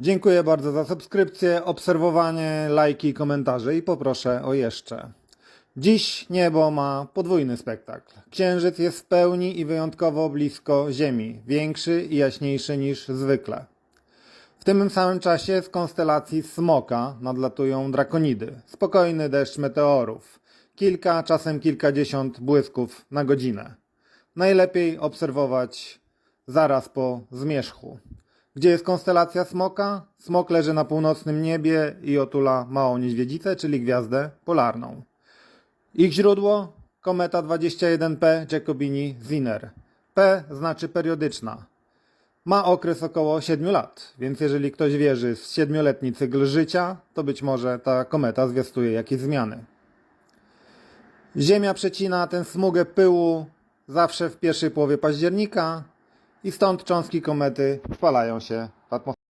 Dziękuję bardzo za subskrypcję, obserwowanie, lajki i komentarze i poproszę o jeszcze. Dziś niebo ma podwójny spektakl. Księżyc jest w pełni i wyjątkowo blisko Ziemi, większy i jaśniejszy niż zwykle. W tym samym czasie z konstelacji Smoka nadlatują drakonidy. Spokojny deszcz meteorów. Kilka, czasem kilkadziesiąt błysków na godzinę. Najlepiej obserwować zaraz po zmierzchu. Gdzie jest konstelacja Smoka? Smok leży na północnym niebie i otula małą niedźwiedzicę, czyli gwiazdę polarną. Ich źródło? Kometa 21P Giacobini-Zinner. P znaczy periodyczna. Ma okres około 7 lat, więc jeżeli ktoś wierzy w siedmioletni cykl życia, to być może ta kometa zwiastuje jakieś zmiany. Ziemia przecina tę smugę pyłu zawsze w pierwszej połowie października i stąd cząstki komety wpalają się.